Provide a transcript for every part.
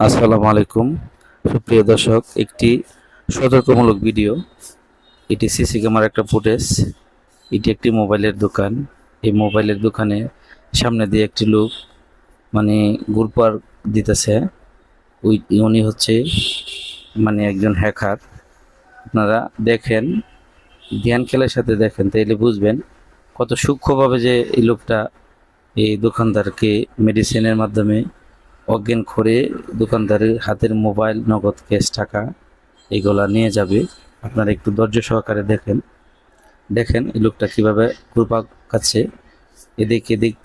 আসসালামু আলাইকুম। সুপ্রিয় দর্শক, একটি সতর্কমূলক ভিডিও। এটি সিসি ক্যামেরার একটা ফুটেজ এটি একটি মোবাইলের দোকান। এই মোবাইলের দোকানে সামনে দিয়ে একটি লোক মানে গুরপার দিতেছে। ওই, উনি হচ্ছে মানে একজন হ্যাকার আপনারা দেখেন, ধ্যান খেলার সাথে দেখেন, তাইলে বুঝবেন কত সূক্ষ্মভাবে যে এই লোকটা এই দোকানদারকে মেডিসিনের মাধ্যমে অজ্ঞান করে দোকানদারের হাতের মোবাইল, নগদ ক্যাশ, টাকা এগুলা নিয়ে যাবে। আপনারা একটু ধৈর্য সহকারে দেখেন। দেখেন এই লোকটা কীভাবে কুরপা কাছে এদিক এদিক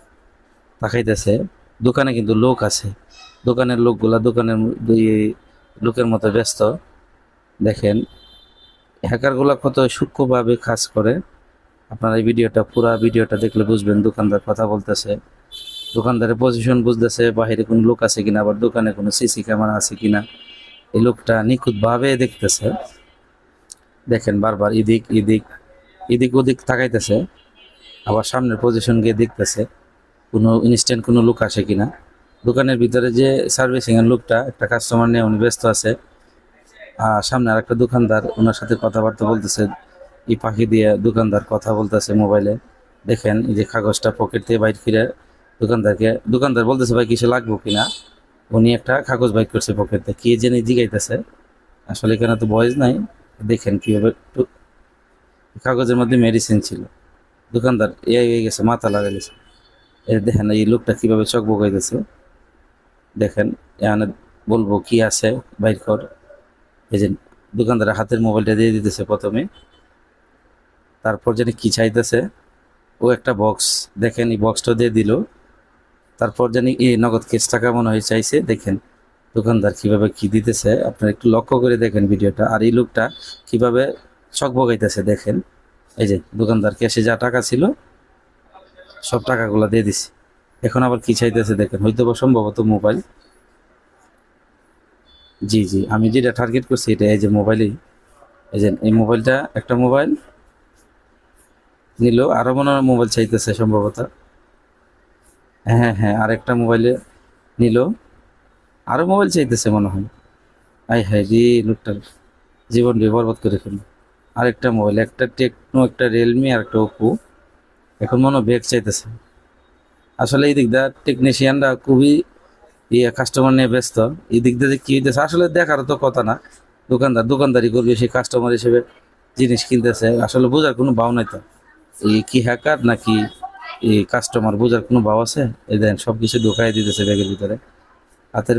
তাকাইতেছে। দোকানে কিন্তু লোক আছে। দোকানের লোকগুলা দোকানের লোকের মতো ব্যস্ত। দেখেন, হ্যাকারগুলা কত সূক্ষ্মভাবে কাজ করে। আপনারা এই ভিডিওটা, পুরা ভিডিওটা দেখলে বুঝবেন দোকানদার কথা বলতেছে। দোকানদারের পজিশন বুঝতেছে বাইরে কোনো লোক আছে কিনা, আবার দোকানে কোনো সিসি ক্যামেরা আছে কিনা। এই লোকটা নিখুঁতভাবে দেখতেছে। দেখেন বারবার এদিক এদিক এদিক ওদিক তাকাইতেছে, আবার সামনের পজিশন গিয়ে দেখতেছে, কোনো ইনস্ট্যান্ট কোনো লোক আসে কিনা। দোকানের ভিতরে যে সার্ভিসিং এর লোকটা, একটা কাস্টমার নিয়ে উনি ব্যস্ত আছে, আর সামনে আর একটা দোকানদার ওনার সাথে কথাবার্তা বলতেছে, এই পাখি দিয়ে দোকানদার কথা বলতেছে মোবাইলে। দেখেন এই যে কাগজটা পকেট দিয়ে বাইর ফিরে দোকানদারকে, দোকানদার বলতেছে, ভাই কিছু লাগবো কিনা? উনি একটা কাগজ বাইক করছে পকেটে। কে জেনে জিগাইতেছে? আসলে এখানে তো বয়স নাই। দেখেন কীভাবে একটু কাগজের মধ্যে মেডিসিন ছিল। দোকানদার এ হয়ে গেছে, মাথা লাগাই গেছে দেখেন এই লোকটা কীভাবে চোখ বগাইতেছে। দেখেন, এখানে বলব কি আছে, বাইর কর। এই যে দোকানদারের হাতের মোবাইলটা দিয়ে দিতেছে প্রথমে। তারপর যেন কি চাইতেছে, ও একটা বক্স দেখেন এই বক্সটা দিয়ে দিল। তারপর জানি এই নগদ কেস টাকা মনে হয় চাইছে? দেখেন, দোকানদার কীভাবে কি দিতেছে, আপনারা একটু লক্ষ্য করে দেখেন ভিডিওটা। আর এই লোকটা কীভাবে চক বগাইতেছে, দেখেন। এই যে, দোকানদার ক্যাশে যা টাকা ছিল, সব টাকাগুলো দিয়ে দিছে। এখন আবার কি চাইতেছে, দেখেন, হয়তো বা সম্ভবত মোবাইল। জি জি, আমি যেটা টার্গেট করছি এটা এই যে মোবাইলেই। এই যে, এই মোবাইলটা একটা মোবাইল নিল আরও মনে মোবাইল চাইতেছে সম্ভবত। হ্যাঁ হ্যাঁ আরেকটা মোবাইলে নিল। আরও মোবাইল চাইতেছে মনে হয়। আই হাই রে, লোকটার জীবন বরবাদ করে ফেলল। আরেকটা মোবাইল একটা টেকনো একটা রিয়েলমি আর একটা ওপো এখন মনে হয় ব্যাগ চাইতেছে। আসলে এই দিক দিয়ে টেকনিশিয়ানরা খুবই ইয়ে কাস্টমার নিয়ে ব্যস্ত। এই দিক দিয়ে কি হইতেছে, আসলে দেখার তো কথা না। দোকানদার, দোকানদারি করবে সেই কাস্টমার হিসেবে জিনিস কিনতেছে। আসলে বোঝার কোনো ভাও নাই তো। এই কি হ্যাকার নাকি এই কাস্টমার বোঝার কোনো ভাব আছে? এই দেন সব কিছু ঢোকাই দিতেছে ব্যাগের ভিতরে। হাতের